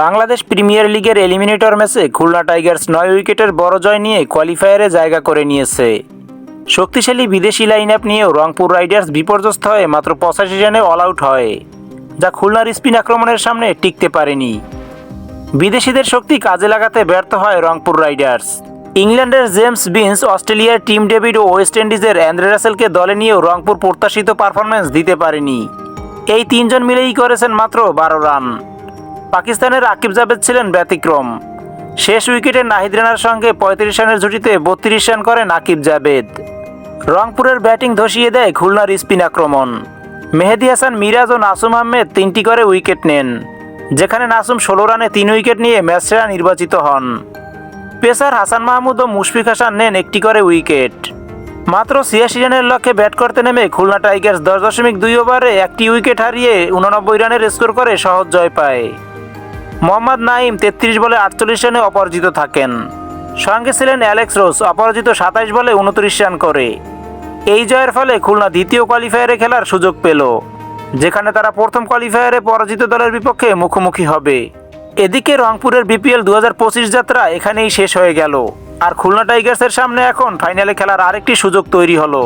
Bangladesh premier লিগের eliminator ম্যাচে Khulna Tigers নয় উইকেটের বড় জয় নিয়ে কোয়ালিফায়ারে জায়গা করে নিয়েছে। শক্তিশালী বিদেশি লাইন আপ নিয়েও রংপুর রাইডার্স বিপর্যস্ত হয়ে মাত্র পঁচাশি রানে অল আউট হয়, যা খুলনার স্পিন আক্রমণের সামনে টিকতে পারেনি। বিদেশিদের শক্তি কাজে লাগাতে ব্যর্থ হয় রংপুর রাইডার্স। ইংল্যান্ডের জেমস বিন্স, অস্ট্রেলিয়ার টিম ডেভিড ও ওয়েস্ট ইন্ডিজের অ্যান্দ্রে রাসেলকে দলে নিয়েও রংপুর প্রত্যাশিত পারফরম্যান্স দিতে পারেনি। এই তিনজন মিলেই করেছেন মাত্র বারো রান। পাকিস্তানের আকিব জাভেদ ছিলেন ব্যতিক্রম। শেষ উইকেটে নাহিদ রানার সঙ্গে পঁয়ত্রিশ রানের জুটিতে বত্রিশ রান করেন আকিব জাভেদ। রংপুরের ব্যাটিং ধসিয়ে দেয় খুলনার স্পিন আক্রমণ। মেহেদি হাসান, মিরাজ ও নাসুম আহমেদ তিনটি করে উইকেট নেন, যেখানে নাসুম ষোলো রানে তিন উইকেট নিয়ে ম্যাচ সেরা নির্বাচিত হন। পেসার হাসান মাহমুদ ও মুশফিক হাসান নেন একটি করে উইকেট। মাত্র ছিয়াশি রানের লক্ষ্যে ব্যাট করতে নেমে খুলনা টাইগার্স দশ দশমিক দুই ওভারে একটি উইকেট হারিয়ে উননব্বই রানের স্কোর করে সহজ জয় পায়। মোহাম্মদ নাইম তেত্রিশ বলে আটচল্লিশ রানে অপরাজিত থাকেন। সঙ্গে ছিলেন অ্যালেক্স রোস অপরাজিত সাতাইশ বলে উনত্রিশ রান করে। এই জয়ের ফলে খুলনা দ্বিতীয় কোয়ালিফায়ারে খেলার সুযোগ পেল, যেখানে তারা প্রথম কোয়ালিফায়ারে পরাজিত দলের বিপক্ষে মুখোমুখি হবে। এদিকে রংপুরের বিপিএল দু হাজার পঁচিশ যাত্রা এখানেই শেষ হয়ে গেল, আর খুলনা টাইগার্সের সামনে এখন ফাইনালে খেলার আরেকটি সুযোগ তৈরি হলো।